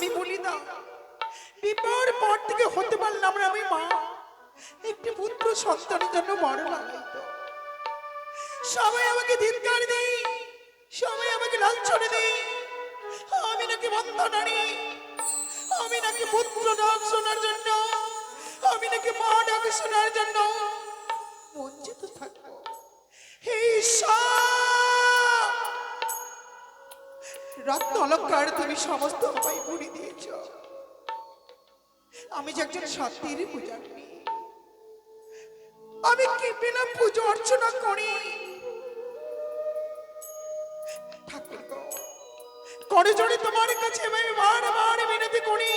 তুমি বলি দাও বিবাহর পর থেকে হতে পারলাম না আমি মা। একটি পুত্র সন্তানের জন্য বড় লাগাইতো সবাই আমাকে ধিৎকার দেই সবাই আমাকে লাঞ্ছনে দেই আমি নাকি বন্ধ নারী। আমি নাকি পুত্র ডাক শোনার জন্য। আমি নাকি মা ডাক শোনার জন্য। বঞ্চিত থাকব। হে ঈশ্বর! রত্ন অলঙ্কার তুমি সমস্ত আমায় ভরে দিয়েছ। আমি যে একজন সত্যের পূজারী। আমি কি বিনা পুজো অর্চনা করি? ঠাকুর করে জোরে তোমার কাছে আমি বারবার মিনতি করি,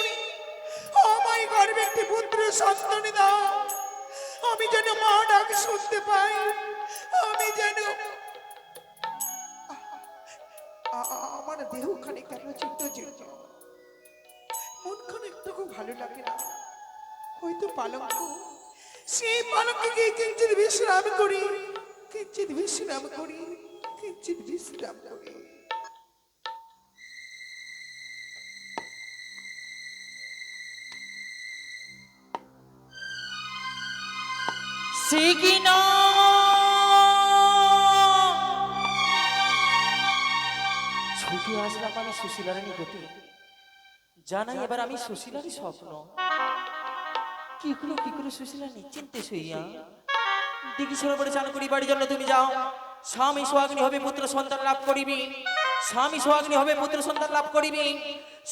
আমায় গর্বে একটি পুত্র সন্তান দাও। আমি যেন মা ডাক শুনতে পাই, আমি যেন আমার দেহ খানে কেন চিত্ত মন খানে একটু ভালো লাগে না। হয়তো পালঙ্ক। সেই পালঙ্কে গিয়ে কিঞ্চিত বিশ্রাম করি কিঞ্চিত বিশ্রাম করি কিঞ্চিত বিশ্রাম করি। সে ছুটি আসলাম আমি সুশীলার নিকটে জানাই এবার আমি সুশীলারই স্বপ্ন। কি করে কি করে সুশীলা নিশ্চিন্তে শুইয়া। দিঘি ছেড়ে পড়ে চান করি, বাড়ির জন্য তুমি যাও। স্বামী সোহাগিনী হবে, পুত্র সন্তান লাভ করিবি। স্বামী সোহাগিনী হবে, পুত্র সন্তান লাভ করিবি।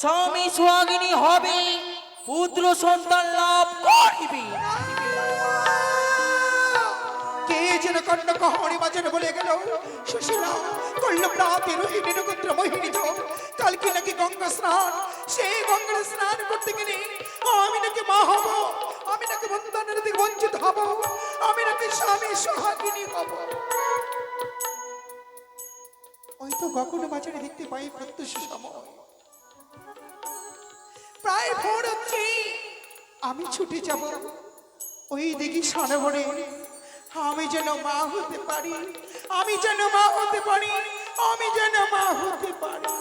স্বামী সোহাগিনী হবে, পুত্র সন্তান লাভ করিবি। যেন কর্ণ কহরি মাঝে বলে গেল, সুশীলা করলাম রাতে রোহিণী নক্ষত্র মোহিনী তো কালকে নাকি গঙ্গা স্নান, সেই গঙ্গার স্নান করতে গেলে আমি নাকি মা হব, আমি নাকি বন্ধনের দিকে বঞ্চিত হব, আমি নাকি স্বামী সোহাগিনী হব। ওই তো গগন বাজারে দেখতে পাই প্রত্যুষ সময়। প্রায় ভোর হচ্ছে, আমি ছুটে যাব, ওই দেখি সরোবরে আমি যেন মা হতে পারি, আমি যেন মা হতে পারি, আমি যেন মা হতে পারি।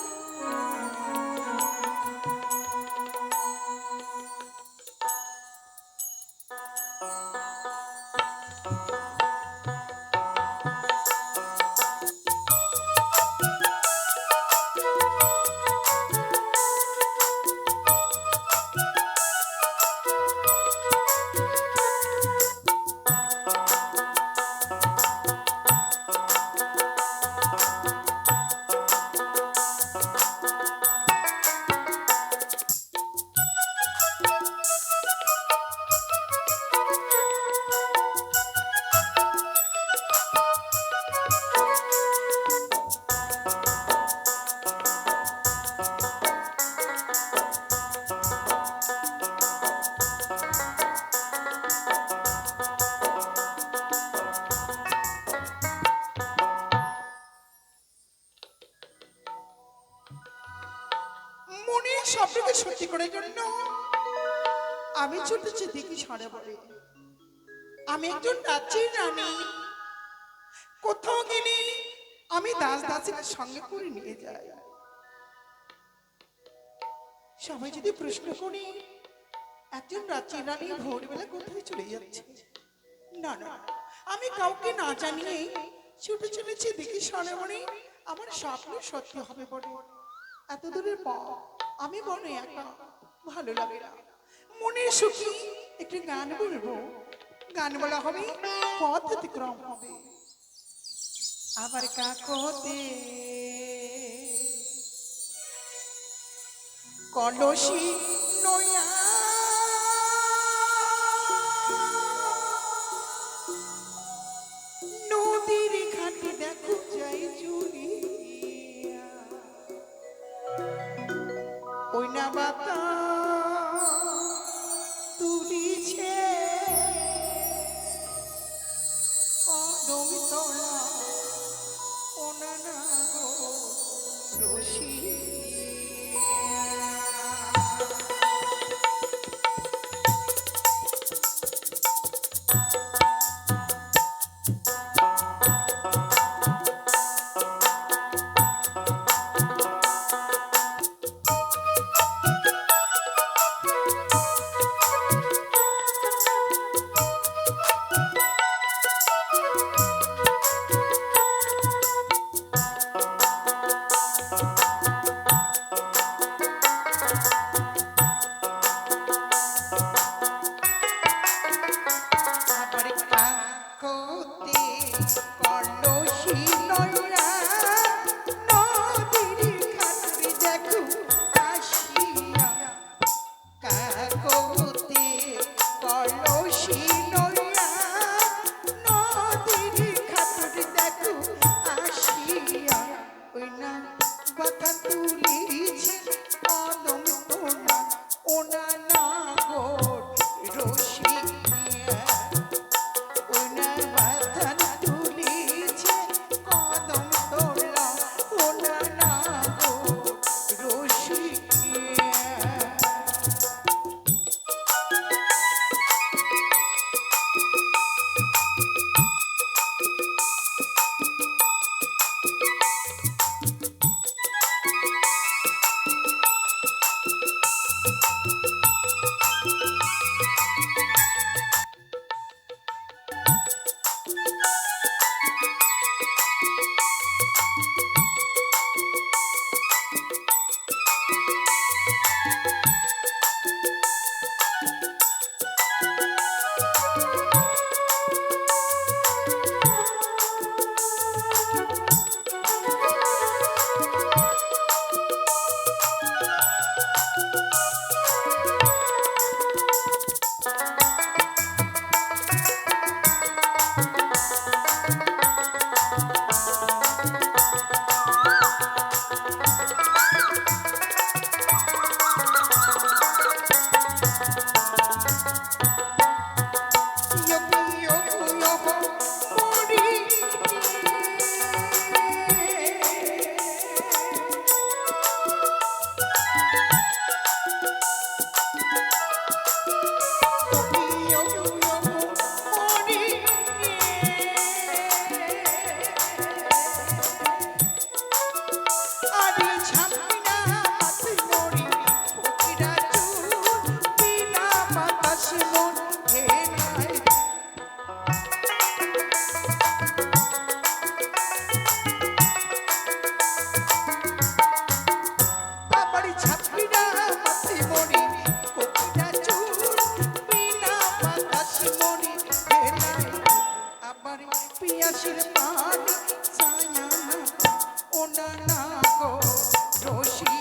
ছুটেছি দেখি সরোবরে আমি একজন রাজ্যের রানী। কোথাও গেলে আমি দাস দাসীকে সঙ্গে করে নিয়ে যাই। সবাই যদি প্রশ্ন করি, একজন রাজ্যের রানী ভোরবেলা কোথায় চলে যাচ্ছে? না না, আমি কাউকে না জানিয়ে ছুটে চলেছি দেখি সরোবরে আমার স্বপ্ন সত্যি হবে বলে। এত দূরের পর আমি বলে একা, ভালো লাগে না। মনে সুখী একটি গান বলব। গান বলা হবে পথ অতিক্রম হবে। আবার কাকতে কলসি নয়া ওনা না গো রসিয়া आशीर्वाद साया ना ओना ना को रोशी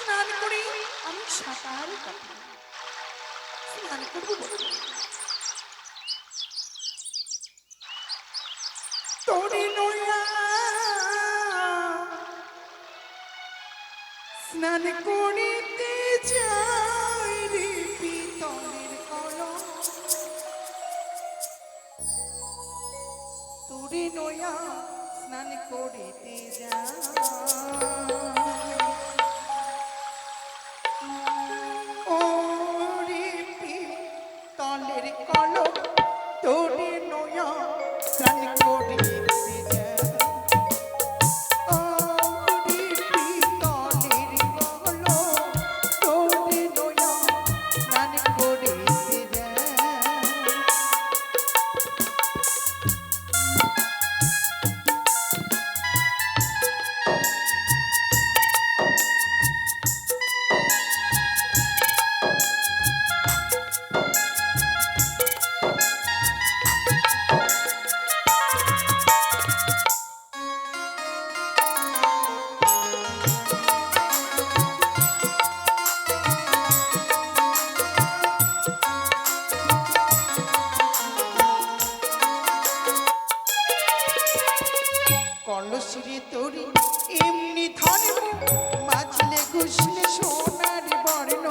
স্নান করে আমি সাঁতার কাটি। স্নান করব তোরে নয়া, স্নান করিতে যাই রে পিতলের কলম। তোরে নয়া, স্নান করিতে যাই। কলসিরে তরি এমনি ধর্ম মাঝলে ঘুষলে সোনার বর্ণ।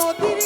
no diré.